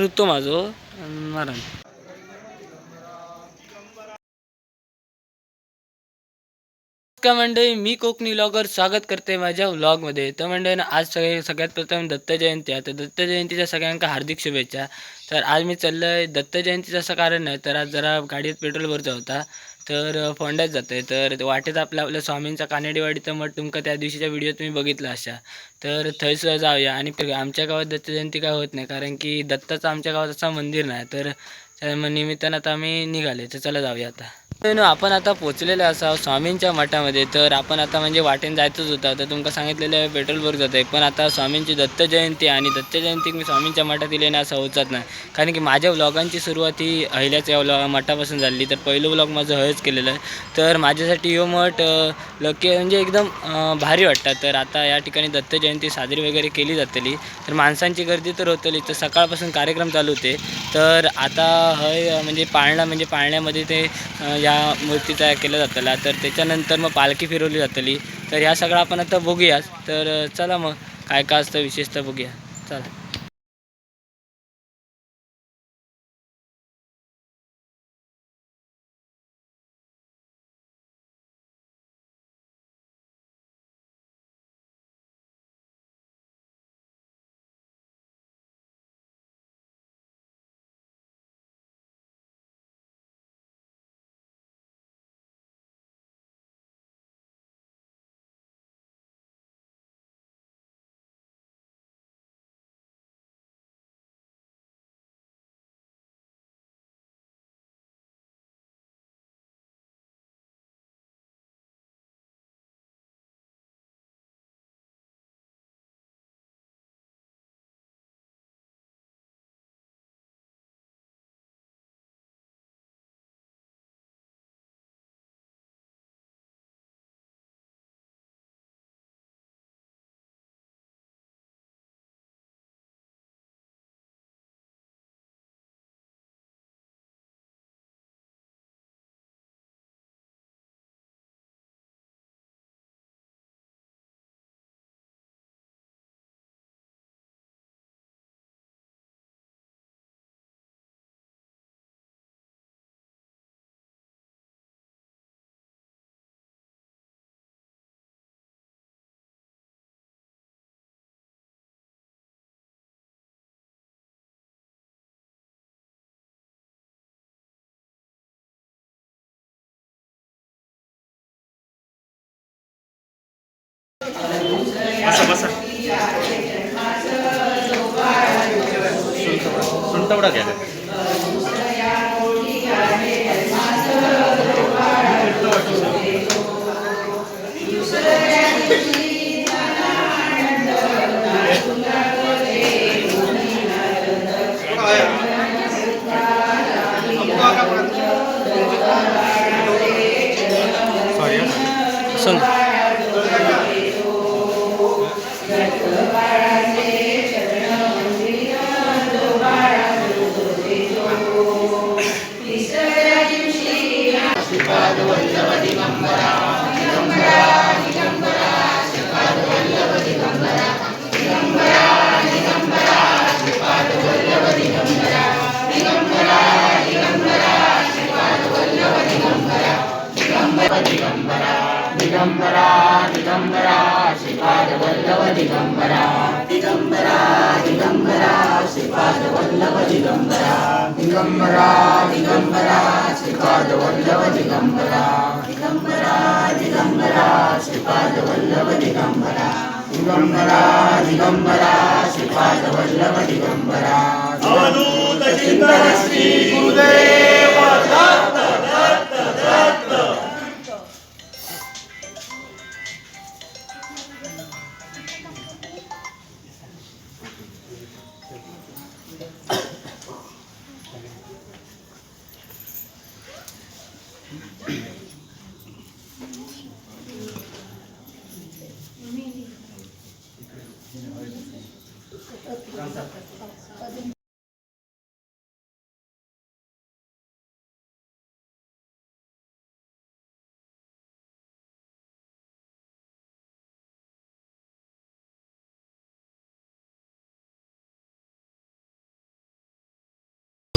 ऋतू माझो. मरण. नमस्कार मंडळी मी कोकणी व्लॉगर स्वागत करते माझ्या व्लॉगमध्ये तर मंडळी ना आज सगळे सगळ्यात प्रथम दत्त जयंती आहे. तर दत्त जयंतीच्या सगळ्यांका हार्दिक शुभेच्छा. तर आज मी चाललं आहे दत्त जयंतीचं असं कारण नाही तर आज जरा गाडीत पेट्रोल भरचा होता. तर फोंड्यात जातं आहे तर वाटेत आपल्या आपल्या स्वामींचा कानडीवाडीचं मठ तुमका त्या दिवशीच्या व्हिडिओ तुम्ही बघितला अशा. तर थंयसुद्धा जाऊया. आणि आमच्या गावात दत्त जयंती काय होत नाही कारण की दत्ताचं आमच्या गावात असं मंदिर नाही. तर त्या निमित्तानं आता आम्ही निघाले तर चला जाऊया आता. आपण आता पोचलेलो असा स्वामींच्या मठामध्ये. तर आपण आता म्हणजे वाटेन जायचंच होता. तर तुमका सांगितलेलं आहे पेट्रोल भर जात आहे पण आता स्वामींची दत्त जयंती आणि दत्त जयंतीक मी स्वामींच्या मठात येणे असं होतच नाही. कारण की माझ्या व्लॉगांची सुरुवात ही अहिल्याच्या व्लॉग मठापासून झाली तर पहिलं व्लॉग माझं हयच केलेलं आहे. तर माझ्यासाठी यो मठ लके लकी म्हणजे एकदम भारी वाटतात. तर आता या ठिकाणी दत्त जयंती साजरी वगैरे केली जातली. तर माणसांची गर्दी तर होतली. तर सकाळपासून कार्यक्रम चालू होते. तर आता हय म्हणजे पाळणा म्हणजे पाळण्यामध्ये ते ह्या मूर्ती तयार केल्या जातला. तर त्याच्यानंतर मग पालखी फिरवली जातली. तर ह्या सगळं आपण आता बघूयाच तर चला मग. काय काय असतं विशेषतः बघूया. चला. सुंटवडा घ्या दिगंबरा दिगंबरा श्रीपाद वल्लभ दिगंबरा दिगंबरा दिगंबरा श्रीपाद वल्लभ दिगंबरा दिगंबरा दिगंबरा श्रीपाद वल्लभ दिगंबरा दिगंबरा दिगंबरा श्रीपाद वल्लभ दिगंबरा दिगंबरा दिगंबरा श्रीपाद वल्लभ दिगंबरा अवधूत श्री गुरुदेव।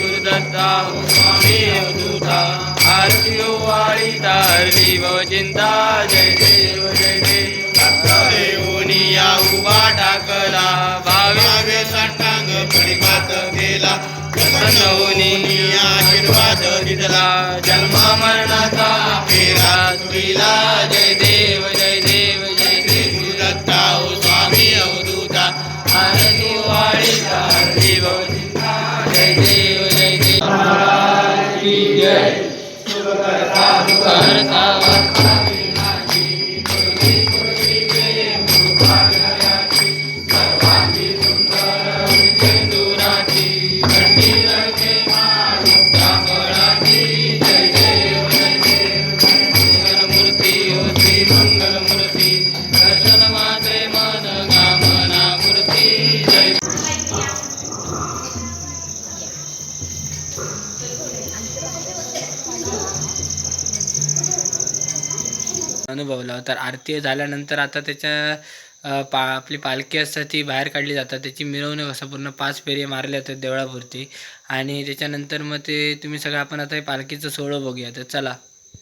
गुरुदत्ता स्वामी अवधूता आरती वाळी तारली भव जय देव जय देव केला प्रसन्न आशीर्वाद दिला जन्मा मरणाचा फेरा तुला जय देव जय देव जय श्री गुरुदत्ता ओ स्वामी अवधूता आरती वाळीचा देव जय देव जय देव. महाराज की जय करता वाचा मंगलमूर्ती दर्शन मन कामना मूर्ती जय अनुभवला. तर आरती झाल्यानंतर आता त्याच्या पा आपली पालखी असतात ती बाहेर काढली जातात. त्याची मिरवणूक असं पूर्ण पाच फेरी मारले जातात देवळापुरती. आणि त्याच्यानंतर मग ते तुम्ही सगळं आपण आता पालखीचं सोहळं बघूया. तर चला.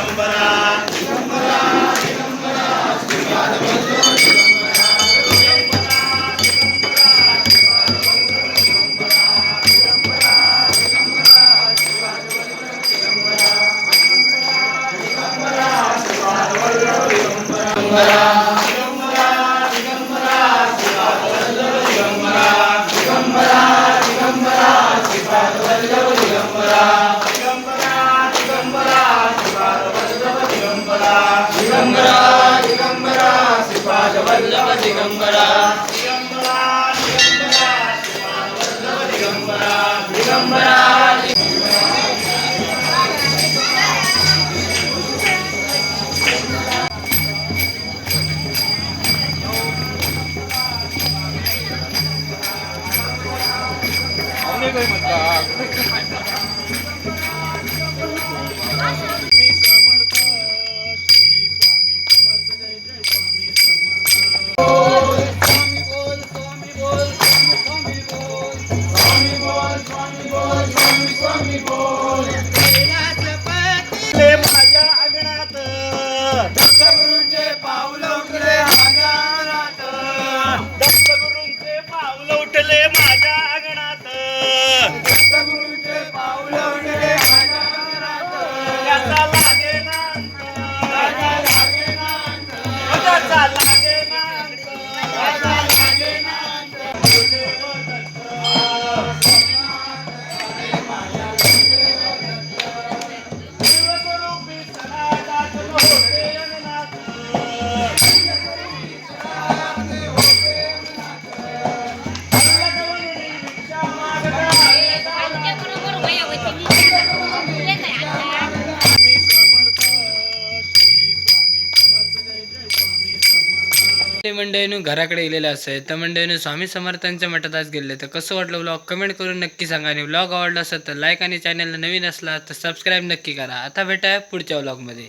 gambaran 오늘 걸니까 मंडळीनं घराकडे गेलेलं असेल तर मंडळीनं स्वामी समर्थांच्या मठात आज गेले तर कसं वाटलं ब्लॉग कमेंट करून नक्की सांगा. आणि ब्लॉग आवडला असेल तर लाईक आणि चॅनलला नवीन असला तर सबस्क्राईब नक्की करा. आता भेटाय पुढच्या ब्लॉगमध्ये